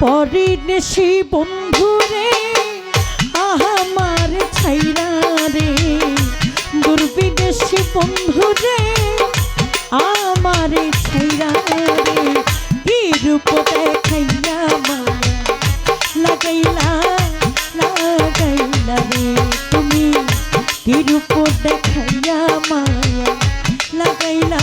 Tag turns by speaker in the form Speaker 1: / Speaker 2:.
Speaker 1: পরিণেশি বন্ধু রে আহামার ছাইরা রে। দুর্বিদেশি বন্ধু রে, আমার ছাইরা রে। কি রূপ দেখাইয়া মা, লাগাইলা লাগাইলা রে তুমি। কি রূপ দেখাইয়া মা, লাগাইলা